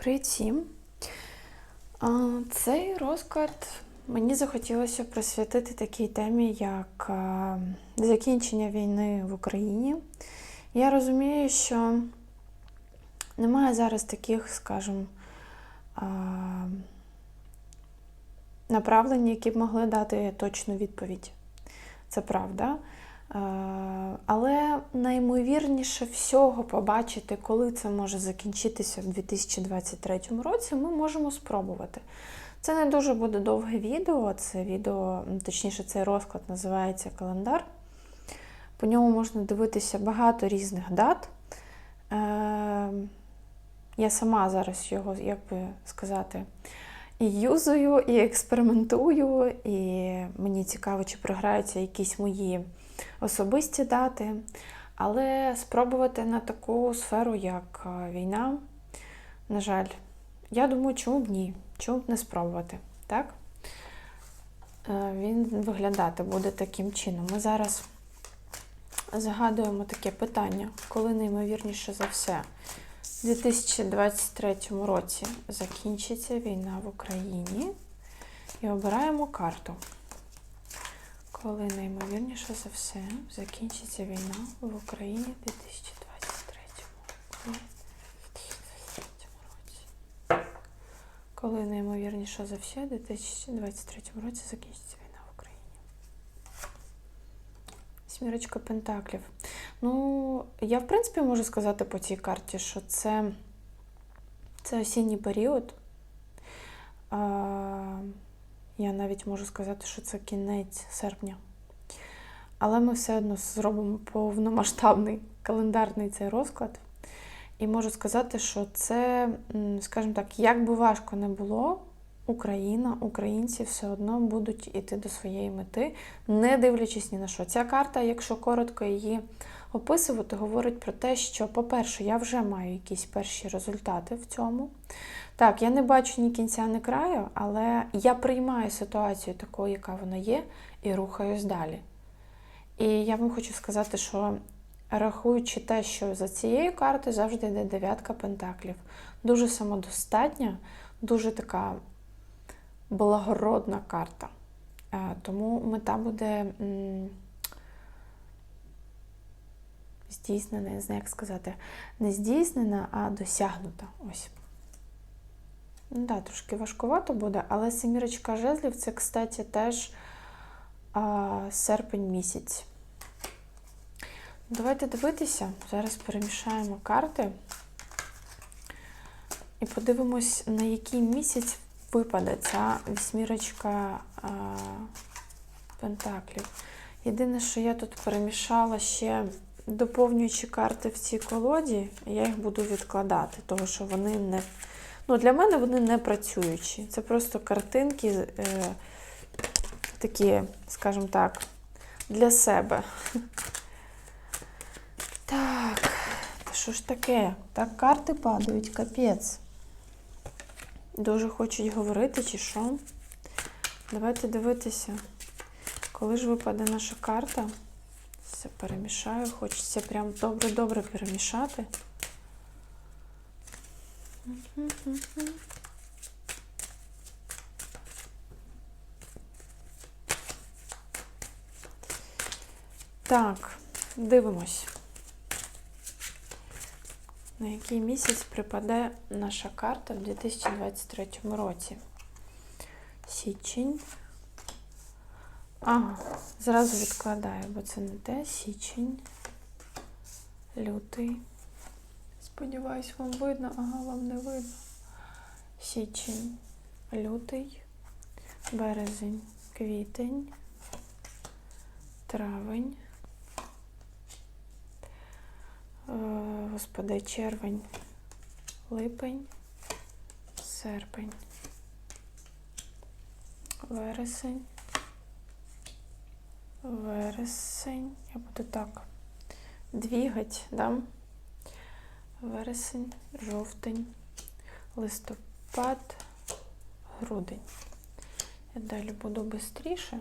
Привіт всім! Цей розклад мені захотілося присвятити такій темі, як закінчення війни в Україні. Я розумію, що немає зараз таких, скажімо, направлень, які б могли дати точну відповідь. Це правда. Е, Але наймовірніше всього побачити, коли це може закінчитися в 2023 році, ми можемо спробувати. Це не дуже буде довге відео. Це відео, ну, точніше, цей розклад називається календар. По ньому можна дивитися багато різних дат. Е, Я сама зараз його, як би сказати, і юзую, і експериментую, і мені цікаво, чи програються якісь мої особисті дати. Але спробувати на таку сферу, як е, війна, на жаль, я думаю, чому б ні? Чому б не спробувати? Так? Е, Він виглядати буде таким чином. Ми зараз загадуємо таке питання, коли неймовірніше за все. У 2023 році закінчиться війна в Україні і обираємо карту. Коли неймовірніше за все закінчиться війна в Україні в 2023 році. Коли неймовірніше за все в 2023 році закінчиться війна в Україні. Смірочка Пентаклів. Ну, я в принципі можу сказати по цій карті, що це, це осінній період. А, я навіть можу сказати, що це кінець серпня. Але ми все одно зробимо повномасштабний календарний цей розклад. І можу сказати, що це, скажімо так, як би важко не було, Україна, українці все одно будуть іти до своєї мети, не дивлячись ні на що. Ця карта, якщо коротко її описувати, говорить про те, що, по-перше, я вже маю якісь перші результати в цьому. Так, я не бачу ні кінця, ні краю, але я приймаю ситуацію такою, яка вона є, і рухаюсь далі. І я вам хочу сказати, що рахуючи те, що за цією картою завжди йде дев'ятка пентаклів. Дуже самодостатня, дуже така благородна карта. Е, Тому мета буде здійснена, не знаю, як сказати, не здійснена, а досягнута. Ось. Ну, да, трошки важкувато буде, але семірочка жезлів це, кстати, теж а, серпень місяць. Давайте дивитися. Зараз перемішаємо карти і подивимось, на який місяць випаде ця вісьмірочка а, пентаклів. Єдине, що я тут перемішала ще доповнюючи карти в цій колоді, я їх буду відкладати, тому що вони не. Ну, для мене вони не працюючі. Це просто картинки е, такі, скажімо так, для себе. Так, та що ж таке? Так карти падають, капець. Дуже хочуть говорити, чи що? Давайте дивитися, коли ж випаде наша карта. Все перемішаю, хочеться прям добре-добре перемішати. Так, дивимось. На який місяць припаде наша карта в 2023 році? Січень. Ага, зразу відкладаю, бо це не те. Січень, лютий. Сподіваюсь, вам видно, ага, вам не видно. Січень, лютий, березень, квітень, травень. Е, Господи, червень, липень, серпень, вересень, вересень. Я буду так двігать, да? Вересень, жовтень, листопад, грудень. Я далі буду швидше.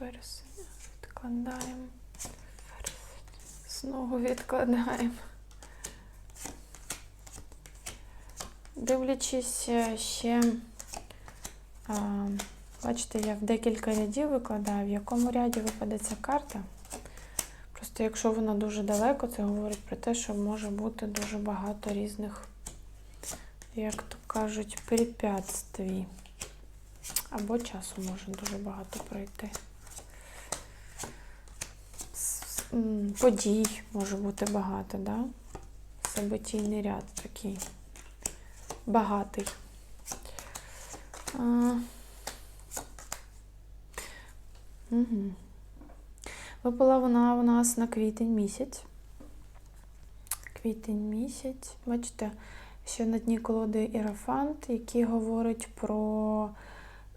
Вересень. Відкладаємо. Відкладаємо. Дивлячись е, ще, а, бачите, я в декілька рядів викладаю, в якому ряді випаде ця карта. Просто якщо вона дуже далеко, це говорить про те, що може бути дуже багато різних, як то кажуть, препятствій. Або часу може дуже багато пройти. Подій може бути багато, да? Событійний ряд такий багатий. А... Угу. Випала вона у нас на квітень місяць. Квітень місяць. Бачите, ще на дні колоди Ірафант, який говорить про,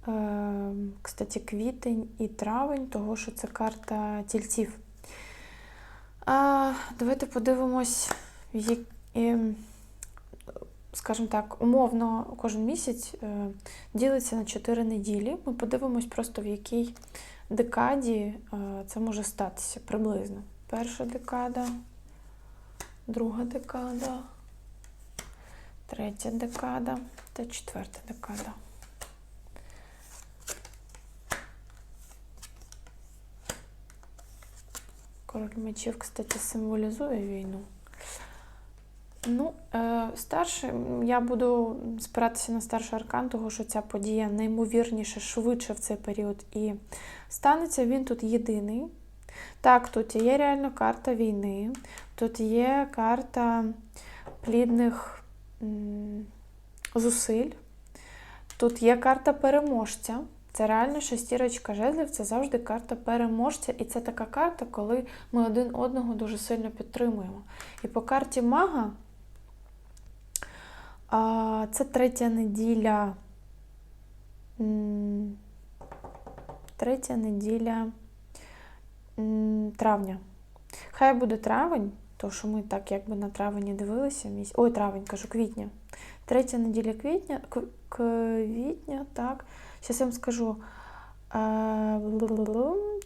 е, кстати, квітень і травень, того, що це карта тільців. А, давайте подивимось, ем, скажімо так, умовно кожен місяць е, ділиться на 4 неділі. Ми подивимось просто в якій декаді е, це може статися приблизно. Перша декада, друга декада, третя декада та четверта декада. Король мечів, кстати, символізує війну. Ну, е, старший, я буду спиратися на старший аркан, того що ця подія неймовірніше, швидше в цей період і станеться. Він тут єдиний. Так, тут є реально карта війни, тут є карта плідних зусиль, тут є карта переможця. Це реально шестірочка жезлів, це завжди карта переможця. І це така карта, коли ми один одного дуже сильно підтримуємо. І по карті мага це третя неділя. Третя неділя травня. Хай буде травень, то що ми так якби на травені дивилися. Ой, травень, кажу, квітня. Третя неділя квітня, квітня, так. Зараз я вам скажу. Е,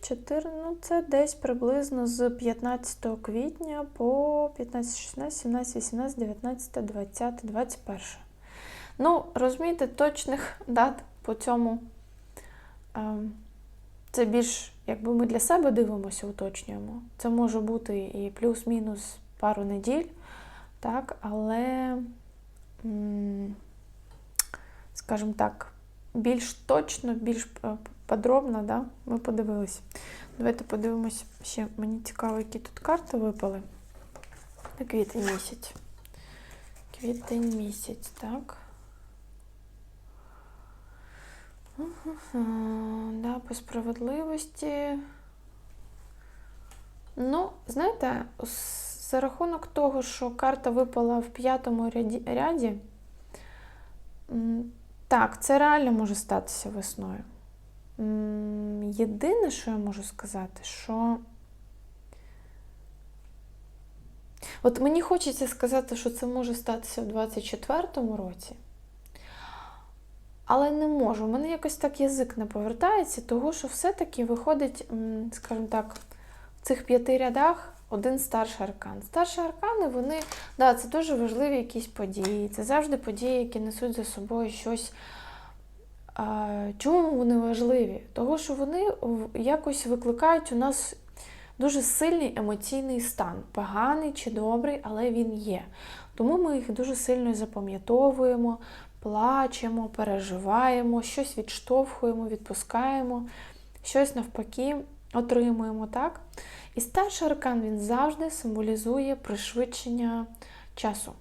Чотири, ну це десь приблизно з 15 квітня по 15, 16, 17, 18, 19, 20, 21. Ну, розумієте, точних дат по цьому. е, Це більш, якби ми для себе дивимося, уточнюємо. Це може бути і плюс-мінус пару неділь, так, але, скажімо так, більш точно, більш е, подробно, да, ми подивилися. Давайте подивимось ще. Мені цікаво, які тут карти випали. На квітень місяць. Квітень місяць, так. Да, по справедливості. Ну, знаєте, за рахунок того, що карта випала в п'ятому ряді, так, це реально може статися весною. Єдине, що я можу сказати, що. От мені хочеться сказати, що це може статися в 24-му році, але не можу. У мене якось так язик не повертається, того що все-таки виходить, скажімо так, в цих п'яти рядах один старший аркан. Старші аркани, вони, да, це дуже важливі якісь події. Це завжди події, які несуть за собою щось. Чому вони важливі? Того, що вони якось викликають у нас дуже сильний емоційний стан. Поганий чи добрий, але він є. Тому ми їх дуже сильно запам'ятовуємо, плачемо, переживаємо, щось відштовхуємо, відпускаємо, щось навпаки отримуємо, так? І старший аркан він завжди символізує пришвидшення часу.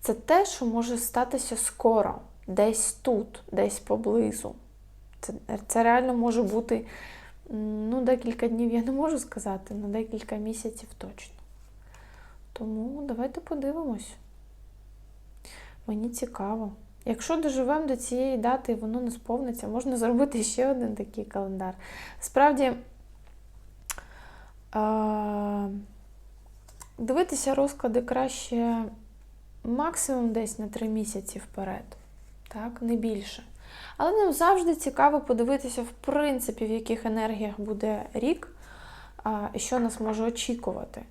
Це те, що може статися скоро, десь тут, десь поблизу. Це, це реально може бути ну, декілька днів, я не можу сказати, на декілька місяців точно. Тому давайте подивимось. Мені цікаво. Якщо доживемо до цієї дати і воно не сповниться, можна зробити ще один такий календар. Справді, дивитися розклади краще максимум десь на три місяці вперед, так, не більше. Але нам завжди цікаво подивитися, в принципі, в яких енергіях буде рік, і що нас може очікувати.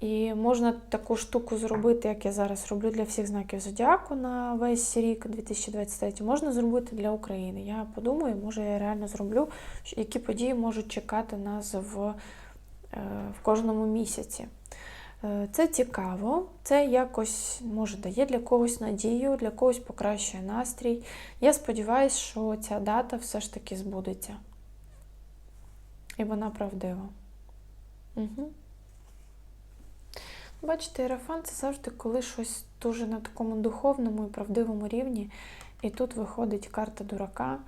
І можна таку штуку зробити, як я зараз роблю для всіх знаків зодіаку на весь рік 2023, можна зробити для України. Я подумаю, може я реально зроблю, які події можуть чекати нас в, в кожному місяці. Е, Це цікаво, це якось може дає для когось надію, для когось покращує настрій. Я сподіваюся, що ця дата все ж таки збудеться. І вона правдива. Угу. Бачите, Ерафан це завжди коли щось дуже на такому духовному і правдивому рівні. І тут виходить карта дурака,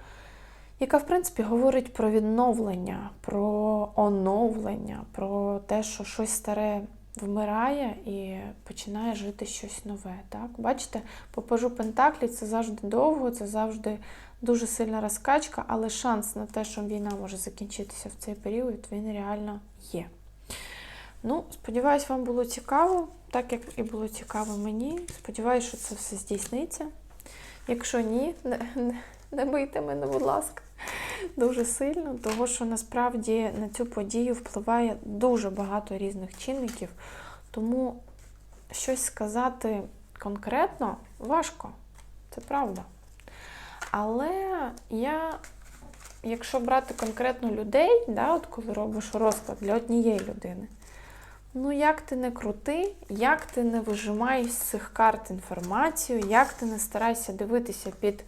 яка, в принципі, говорить про відновлення, про оновлення, про те, що щось старе вмирає і починає жити щось нове. Так? Бачите, по пажу Пентаклі це завжди довго, це завжди дуже сильна розкачка, але шанс на те, що війна може закінчитися в цей період, він реально є. Ну, сподіваюсь, вам було цікаво, так як і було цікаво мені. Сподіваюсь, що це все здійсниться. Якщо ні, не, не, не бийте мене, будь ласка, дуже сильно, тому що насправді на цю подію впливає дуже багато різних чинників, тому щось сказати конкретно важко, це правда. Але я, якщо брати конкретно людей, да, от коли робиш розклад для однієї людини, Ну, як ти не крути, як ти не вижимай з цих карт інформацію, як ти не старайся дивитися під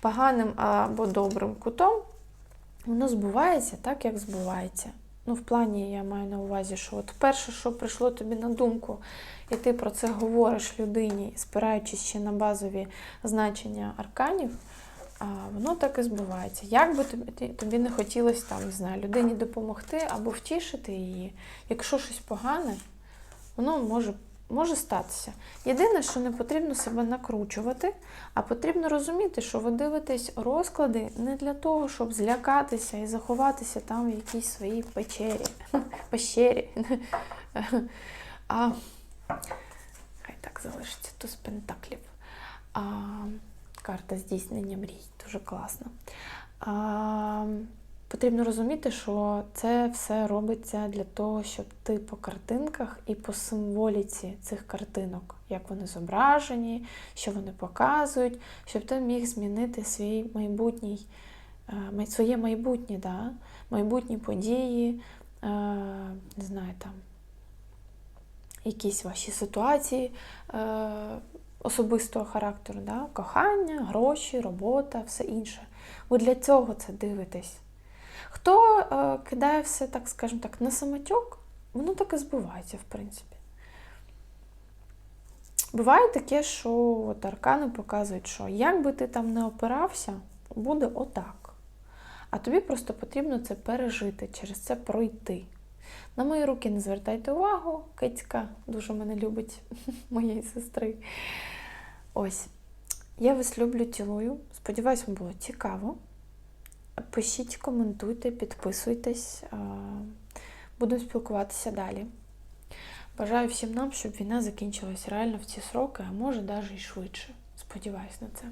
поганим або добрим кутом, воно збувається так, як збувається. Ну, в плані я маю на увазі, що от перше, що прийшло тобі на думку, і ти про це говориш людині, спираючись ще на базові значення арканів, а, воно так і збувається. Як би тобі, тобі не хотілося там, не знаю, людині допомогти або втішити її, якщо щось погане, воно може, може статися. Єдине, що не потрібно себе накручувати, а потрібно розуміти, що ви дивитесь розклади не для того, щоб злякатися і заховатися там в якійсь своїй печері. пещері. А хай так залишиться туз пентаклів. А, карта здійснення мрій. Дуже класно. А, потрібно розуміти, що це все робиться для того, щоб ти по картинках і по символіці цих картинок, як вони зображені, що вони показують, щоб ти міг змінити свій майбутній, е, своє майбутнє, да? майбутні події, е, не знаю, там якісь ваші ситуації е, особистого характеру, да? кохання, гроші, робота, все інше. Ви для цього це дивитесь. Хто е, кидає все, так скажімо так, на самотьок, воно так і збувається, в принципі. Буває таке, що от аркани показують, що як би ти там не опирався, буде отак. А тобі просто потрібно це пережити, через це пройти. На мої руки не звертайте увагу, кицька дуже мене любить, моєї сестри. Ось. Я вас люблю, цілую. Сподіваюсь, вам було цікаво. Пишіть, коментуйте, підписуйтесь. а, Будемо спілкуватися далі. Бажаю всім нам, щоб війна закінчилась реально в ці сроки, а може навіть і швидше. Сподіваюсь на це.